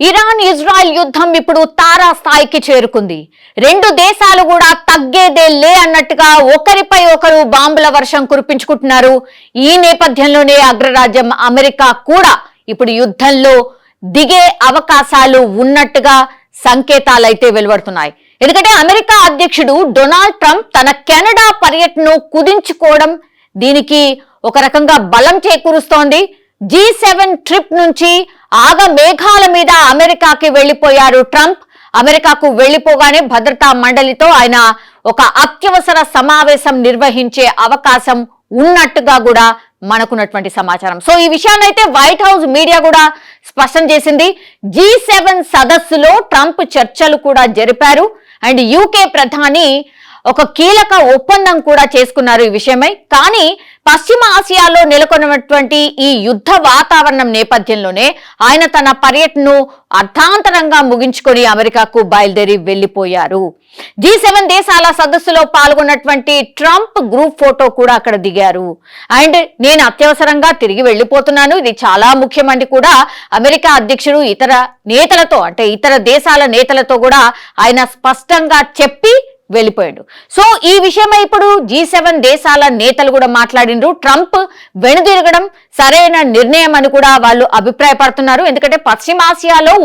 Iran Israel యుద్ధం ఇప్పుడు తారా స్థాయికి చేరుకుంది. రెండు దేశాలు కూడా తగ్గేదే లే అన్నట్టుగా ఒకరిపై ఒకరు బాంబుల వర్షం కురిపించుకుంటున్నారు. ఈ నేపథ్యంలోనే అగ్రరాజ్యం అమెరికా కూడా ఇప్పుడు యుద్ధంలో దిగే అవకాశాలు ఉన్నట్టుగా సంకేతాలైతే వెలువడుతున్నాయి. ఎందుకంటే అమెరికా అధ్యక్షుడు డొనాల్డ్ ట్రంప్ తన కెనడా పర్యటనను కుదించుకోవడం దీనికి ఒక రకంగా బలం చేకూరుస్తోంది. జీ సెవెన్ ట్రిప్ నుంచి ఆగ మేఘాల మీద అమెరికాకి వెళ్ళిపోయారు ట్రంప్. అమెరికాకు వెళ్ళిపోగానే భద్రతా మండలితో ఆయన ఒక అత్యవసర సమావేశం నిర్వహించే అవకాశం ఉన్నట్టుగా కూడా మనకున్నటువంటి సమాచారం. సో ఈ విషయాన్ని అయితే వైట్ హౌస్ మీడియా కూడా స్పష్టం చేసింది. జీ సెవెన్ సదస్సులో ట్రంప్ చర్చలు కూడా జరిపారు. అండ్ యూకే ప్రధాని ఒక కీలక ఒప్పందం కూడా చేసుకున్నారు ఈ విషయమై. కానీ పశ్చిమ ఆసియాలో నెలకొన్నటువంటి ఈ యుద్ధ వాతావరణం నేపథ్యంలోనే ఆయన తన పర్యటనను అర్థాంతరంగా ముగించుకొని అమెరికాకు బయలుదేరి వెళ్ళిపోయారు జీ సెవెన్ దేశాల సదస్సులో పాల్గొన్నటువంటి ట్రంప్ గ్రూప్ ఫోటో కూడా అక్కడ దిగారు. అండ్ నేను అత్యవసరంగా తిరిగి వెళ్ళిపోతున్నాను ఇది చాలా ముఖ్యమండి కూడా. అమెరికా అధ్యక్షుడు ఇతర నేతలతో అంటే ఇతర దేశాల నేతలతో కూడా ఆయన స్పష్టంగా చెప్పి వెళ్ళిపోయాడు. సో ఈ విషయమై ఇప్పుడు జీ సెవెన్ దేశాల నేతలు కూడా మాట్లాడిండ్రు. ట్రంప్ వెనుదిరగడం సరైన నిర్ణయం అని కూడా వాళ్ళు అభిప్రాయపడుతున్నారు. ఎందుకంటే పశ్చిమాసియాలో